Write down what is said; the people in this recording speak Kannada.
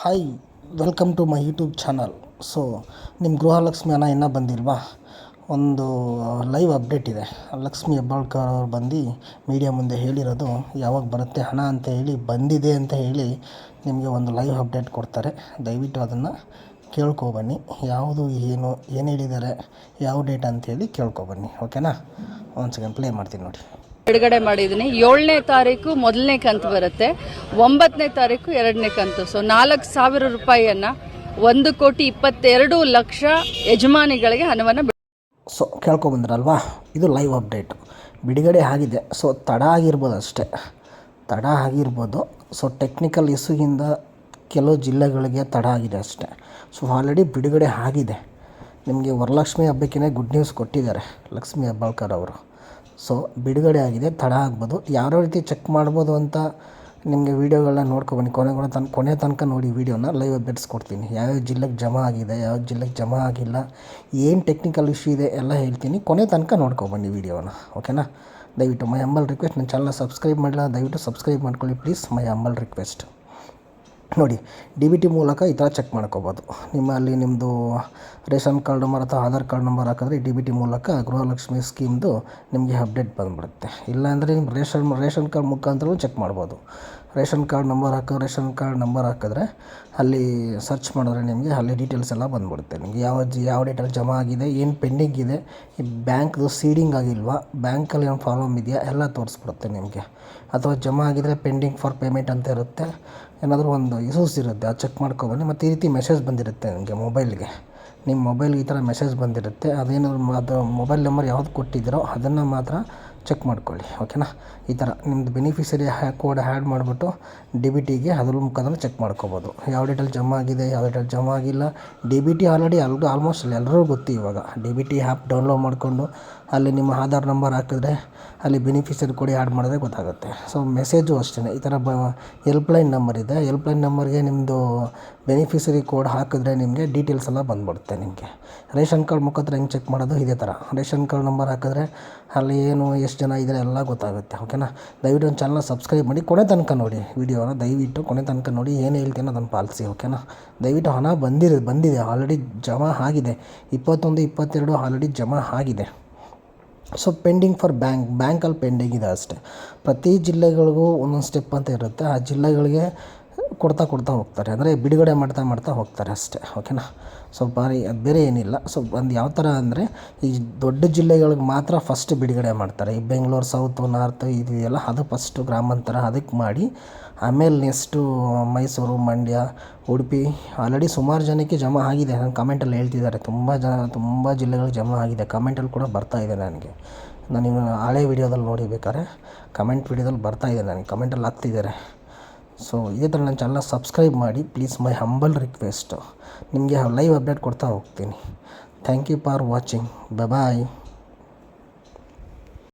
Hi welcome to my YouTube channel so ನಿಮ್ಮ ಗೃಹಲಕ್ಷ್ಮಿ ಹಣ ಇನ್ನೂ ಬಂದಿಲ್ವಾ? ಒಂದು ಲೈವ್ ಅಪ್ಡೇಟ್ ಇದೆ. ಲಕ್ಷ್ಮಿ ಹೆಬ್ಬಾಳ್ಕರ್ ಅವ್ರು ಬಂದು ಮೀಡಿಯಾ ಮುಂದೆ ಹೇಳಿರೋದು, ಯಾವಾಗ ಬರುತ್ತೆ ಹಣ ಅಂತ ಹೇಳಿ, ಬಂದಿದೆ ಅಂತ ಹೇಳಿ ನಿಮಗೆ ಒಂದು ಲೈವ್ ಅಪ್ಡೇಟ್ ಕೊಡ್ತಾರೆ. ದಯವಿಟ್ಟು ಅದನ್ನು ಕೇಳ್ಕೊಬನ್ನಿ ಯಾವುದು, ಏನು ಏನು ಹೇಳಿದ್ದಾರೆ ಯಾವ ಡೇಟ್ ಅಂತ ಹೇಳಿ ಕೇಳ್ಕೊಬನ್ನಿ ಓಕೆನಾ ಒಂದು ಸೆಕೆಂಡ್ ಪ್ಲೇ ಮಾಡ್ತೀನಿ ನೋಡಿ. ಬಿಡುಗಡೆ ಮಾಡಿದ್ದೀನಿ. ಏಳನೇ ತಾರೀಕು ಮೊದಲನೇ ಕಂತು ಬರುತ್ತೆ. ಒಂಬತ್ತನೇ ತಾರೀಕು ಎರಡನೇ ಕಂತು. ಸೊ ನಾಲ್ಕು ಸಾವಿರ ರೂಪಾಯಿಯನ್ನು ಒಂದು ಕೋಟಿ ಇಪ್ಪತ್ತೆರಡು ಲಕ್ಷ ಯಜಮಾನಿಗಳಿಗೆ ಹಣವನ್ನು ಸೊ ಕೇಳ್ಕೊಬಂದ್ರಲ್ವಾ ಇದು ಲೈವ್ ಅಪ್ಡೇಟ್ ಬಿಡುಗಡೆ ಆಗಿದೆ. ಸೊ ತಡ ಆಗಿರ್ಬೋದು ಅಷ್ಟೇ. ತಡ ಆಗಿರ್ಬೋದು. ಸೊ ಟೆಕ್ನಿಕಲ್ ಇಸುಗಿಂದ ಕೆಲವು ಜಿಲ್ಲೆಗಳಿಗೆ ತಡ ಆಗಿದೆ ಅಷ್ಟೇ. ಸೊ ಆಲ್ರೆಡಿ ಬಿಡುಗಡೆ ಆಗಿದೆ. ನಿಮಗೆ ವರಲಕ್ಷ್ಮಿ ಹಬ್ಬಕ್ಕೇ ಗುಡ್ ನ್ಯೂಸ್ ಕೊಟ್ಟಿದ್ದಾರೆ. ಲಕ್ಷ್ಮಿ ಹೆಬ್ಬಾಳ್ಕರ್ ಅವರು. ಸೊ ಬಿಡುಗಡೆ ಆಗಿದೆ, ತಡ ಆಗ್ಬೋದು. ಯಾವ ರೀತಿ ಚೆಕ್ ಮಾಡ್ಬೋದು ಅಂತ ನಿಮಗೆ ವೀಡಿಯೋಗಳನ್ನ ನೋಡ್ಕೊಬನ್ನಿ. ಕೊನೆ ಕೊನೆ ತನಕ ಕೊನೆ ತನಕ ನೋಡಿ ವೀಡಿಯೋನ ಲೈವ್ ಅಪ್ಡೇಟ್ಸ್ ಕೊಡ್ತೀನಿ. ಯಾವ್ಯಾವ ಜಿಲ್ಲೆಗೆ ಜಮಾ ಆಗಿದೆ ಯಾವ ಜಿಲ್ಲೆಗೆ ಜಮಾ ಆಗಿಲ್ಲ, ಏನು ಟೆಕ್ನಿಕಲ್ ಇಶ್ಯೂ ಇದೆ ಎಲ್ಲ ಹೇಳ್ತೀನಿ. ಕೊನೆ ತನಕ ನೋಡ್ಕೊಬನ್ನಿ ವೀಡಿಯೋನ ಓಕೆನಾ ದಯವಿಟ್ಟು ಮೈ ಅಂಬಲ್ ರಿಕ್ವೆಸ್ಟ್ ನನ್ನ ಚಾನಲ್ನ ಸಬ್ಸ್ಕ್ರೈಬ್ ಮಾಡಿಲ್ಲ ದಯವಿಟ್ಟು ಸಬ್ಸ್ಕ್ರೈಬ್ ಮಾಡ್ಕೊಳ್ಳಿ ಪ್ಲೀಸ್ ಮೈ ಅಂಬಲ್ ರಿಕ್ವೆಸ್ಟ್ ನೋಡಿ ಡಿ ಬಿ ಟಿ ಮೂಲಕ ಈ ಥರ ಚೆಕ್ ಮಾಡ್ಕೋಬೋದು. ನಿಮ್ಮಲ್ಲಿ ನಿಮ್ಮದು ರೇಷನ್ ಕಾರ್ಡ್ ನಂಬರ್ ಅಥವಾ ಆಧಾರ್ ಕಾರ್ಡ್ ನಂಬರ್ ಹಾಕಿದ್ರೆ ಡಿ ಬಿ ಟಿ ಮೂಲಕ ಗೃಹಲಕ್ಷ್ಮಿ ಸ್ಕೀಮ್ದು ನಿಮಗೆ ಅಪ್ಡೇಟ್ ಬಂದುಬಿಡುತ್ತೆ. ಇಲ್ಲಾಂದರೆ ನಿಮ್ಮ ರೇಷನ್ ರೇಷನ್ ಕಾರ್ಡ್ ಮುಖಾಂತರ ಚೆಕ್ ಮಾಡ್ಬೋದು. ರೇಷನ್ ಕಾರ್ಡ್ ನಂಬರ್ ಹಾಕೋ, ರೇಷನ್ ಕಾರ್ಡ್ ನಂಬರ್ ಹಾಕಿದ್ರೆ ಅಲ್ಲಿ ಸರ್ಚ್ ಮಾಡಿದ್ರೆ ನಿಮಗೆ ಅಲ್ಲಿ ಡೀಟೇಲ್ಸ್ ಎಲ್ಲ ಬಂದುಬಿಡುತ್ತೆ. ನಿಮಗೆ ಯಾವ ಜಿ, ಯಾವ ಡೇಟಲ್ಲಿ ಜಮಾ ಆಗಿದೆ, ಏನು ಪೆಂಡಿಂಗ್ ಇದೆ, ಈ ಬ್ಯಾಂಕ್ದು ಸೀಡಿಂಗ್ ಆಗಿಲ್ವಾ, ಬ್ಯಾಂಕಲ್ಲಿ ಏನು ಪ್ರಾಬ್ಲಮ್ ಇದೆಯಾ, ಎಲ್ಲ ತೋರಿಸ್ಬಿಡುತ್ತೆ ನಿಮಗೆ. ಅಥವಾ ಜಮಾ ಆಗಿದ್ರೆ ಪೆಂಡಿಂಗ್ ಫಾರ್ ಪೇಮೆಂಟ್ ಅಂತ ಇರುತ್ತೆ. ಏನಾದರೂ ಒಂದು ಇಶ್ಯೂಸ್ ಇರುತ್ತೆ, ಅದು ಚೆಕ್ ಮಾಡ್ಕೊಬನ್ನಿ. ಮತ್ತು ಈ ರೀತಿ ಮೆಸೇಜ್ ಬಂದಿರುತ್ತೆ ನಿಮಗೆ ಮೊಬೈಲ್ಗೆ. ನಿಮ್ಮ ಮೊಬೈಲ್ಗೆ ಈ ಥರ ಮೆಸೇಜ್ ಬಂದಿರುತ್ತೆ. ಅದೇನಾದ್ರು ಅದು ಮೊಬೈಲ್ ನಂಬರ್ ಯಾವ್ದು ಕೊಟ್ಟಿದ್ದೀರೋ ಅದನ್ನು ಮಾತ್ರ ಚೆಕ್ ಮಾಡ್ಕೊಳ್ಳಿ ಓಕೆನಾ ಈ ಥರ ನಿಮ್ಮದು ಬೆನಿಫಿಷರಿ ಕೋಡ್ ಆ್ಯಡ್ ಮಾಡಿಬಿಟ್ಟು ಡಿ ಬಿ ಟಿಗೆ ಅದ್ರ ಮುಖಾಂತರ ಚೆಕ್ ಮಾಡ್ಕೋಬೋದು. ಯಾವ ಡೇಟಲ್ಲಿ ಜಮಾ ಆಗಿದೆ, ಯಾವ ಡೇಟಲ್ಲಿ ಜಮಾ ಆಗಿಲ್ಲ. ಡಿ ಬಿ ಟಿ ಆಲ್ರೆಡಿ ಅಲ್ದು ಆಲ್ಮೋಸ್ಟ್ ಎಲ್ಲರಿಗೂ ಗೊತ್ತು ಇವಾಗ. D B T app download ಮಾಡಿಕೊಂಡು ಅಲ್ಲಿ ನಿಮ್ಮ ಆಧಾರ್ ನಂಬರ್ ಹಾಕಿದ್ರೆ ಅಲ್ಲಿ ಬೆನಿಫಿಷರಿ ಕೊಡಿ ಆ್ಯಡ್ ಮಾಡಿದ್ರೆ ಗೊತ್ತಾಗುತ್ತೆ. ಸೊ ಮೆಸೇಜು ಅಷ್ಟೇ ಈ ಥರ ಬ ಎಲ್ಪ್ಲೈನ್ ನಂಬರ್ ಇದೆ. ಎಲ್ಪ್ಲೈನ್ ನಂಬರ್ಗೆ ನಿಮ್ಮದು ಬೆನಿಫಿಷರಿ ಕೋಡ್ ಹಾಕಿದ್ರೆ ನಿಮಗೆ ಡೀಟೇಲ್ಸ್ ಎಲ್ಲ ಬಂದ್ಬಿಡುತ್ತೆ ನಿಮಗೆ. ರೇಷನ್ ಕಾರ್ಡ್ ಮುಖಾಂತರ ಹೆಂಗೆ ಚೆಕ್ ಮಾಡೋದು? ಇದೇ ಥರ ರೇಷನ್ ಕಾರ್ಡ್ ನಂಬರ್ ಹಾಕಿದ್ರೆ ಅಲ್ಲಿ ಏನು, ಎಷ್ಟು ಜನ ಇದ್ದಾರೆ ಎಲ್ಲ ಗೊತ್ತಾಗುತ್ತೆ. ಓಕೆನಾ ದಯವಿಟ್ಟು ಒಂದು ಚಾನಲ್ನ ಸಬ್ಸ್ಕ್ರೈಬ್ ಮಾಡಿ. ಕೊನೆ ತನಕ ನೋಡಿ ವಿಡಿಯೋನ ದಯವಿಟ್ಟು ಕೊನೆ ತನಕ ನೋಡಿ ಏನು ಹೇಳ್ತೀನೋ ಅದನ್ನು ಪಾಲಿಸಿ. ಓಕೆನಾ ದಯವಿಟ್ಟು ಹಣ ಬಂದಿರೋ, ಬಂದಿದೆ. ಆಲ್ರೆಡಿ ಜಮಾ ಆಗಿದೆ. ಇಪ್ಪತ್ತೊಂದು, ಇಪ್ಪತ್ತೆರಡು ಆಲ್ರೆಡಿ ಜಮಾ ಆಗಿದೆ. ಸೊ ಪೆಂಡಿಂಗ್ ಫಾರ್ ಬ್ಯಾಂಕ್ ಬ್ಯಾಂಕಲ್ಲಿ ಪೆಂಡಿಂಗ್ ಇದೆ ಅಷ್ಟೇ. ಪ್ರತಿ ಜಿಲ್ಲೆಗಳಿಗೂ ಒಂದೊಂದು ಸ್ಟೆಪ್ ಅಂತ ಇರುತ್ತೆ. ಆ ಜಿಲ್ಲೆಗಳಿಗೆ ಕೊಡ್ತಾ ಕೊಡ್ತಾ ಹೋಗ್ತಾರೆ. ಅಂದರೆ ಬಿಡುಗಡೆ ಮಾಡ್ತಾ ಮಾಡ್ತಾ ಹೋಗ್ತಾರೆ ಅಷ್ಟೇ. ಓಕೆನಾ ಸೊ ಭಾರಿ ಬೇರೆ ಏನಿಲ್ಲ. ಸೊ ಒಂದು ಯಾವ ಥರ ಅಂದರೆ, ಈ ದೊಡ್ಡ ಜಿಲ್ಲೆಗಳಿಗೆ ಮಾತ್ರ ಫಸ್ಟ್ ಬಿಡುಗಡೆ ಮಾಡ್ತಾರೆ. ಈ ಬೆಂಗಳೂರು ಸೌತು ನಾರ್ತ್ ಇದು ಇದೆಯಲ್ಲ ಅದು ಫಸ್ಟು ಗ್ರಾಮಾಂತರ ಅದಕ್ಕೆ ಮಾಡಿ, ಆಮೇಲೆ ನೆಕ್ಸ್ಟು ಮೈಸೂರು ಮಂಡ್ಯ ಉಡುಪಿ ಆಲ್ರೆಡಿ ಸುಮಾರು ಜನಕ್ಕೆ ಜಮಾ ಆಗಿದೆ. ನನ್ನ ಕಮೆಂಟಲ್ಲಿ ಹೇಳ್ತಿದ್ದಾರೆ. ತುಂಬ ಜನ, ತುಂಬ ಜಿಲ್ಲೆಗಳಿಗೆ ಜಮಾ ಆಗಿದೆ. ಕಮೆಂಟಲ್ಲಿ ಕೂಡ ಬರ್ತಾ ಇದೆ ನನಗೆ. ನಾನು ಹಳೆ ವಿಡಿಯೋದಲ್ಲಿ ನೋಡಿ ಬೇಕಾದ್ರೆ ಕಮೆಂಟ್ ವಿಡಿಯೋದಲ್ಲಿ ಬರ್ತಾ ಇದೆ ನನಗೆ. ಕಮೆಂಟಲ್ಲಿ ಹಾಕ್ತಿದ್ದಾರೆ ಸೊ ಇದೇ ಥರ ನನ್ನ ಚಾನಲ್ನ ಸಬ್ಸ್ಕ್ರೈಬ್ ಮಾಡಿ ಪ್ಲೀಸ್ ಮೈ ಹಂಬಲ್ ರಿಕ್ವೆಸ್ಟು ನಿಮಗೆ ಲೈವ್ ಅಪ್ಡೇಟ್ ಕೊಡ್ತಾ ಹೋಗ್ತೀನಿ. Thank you for watching bye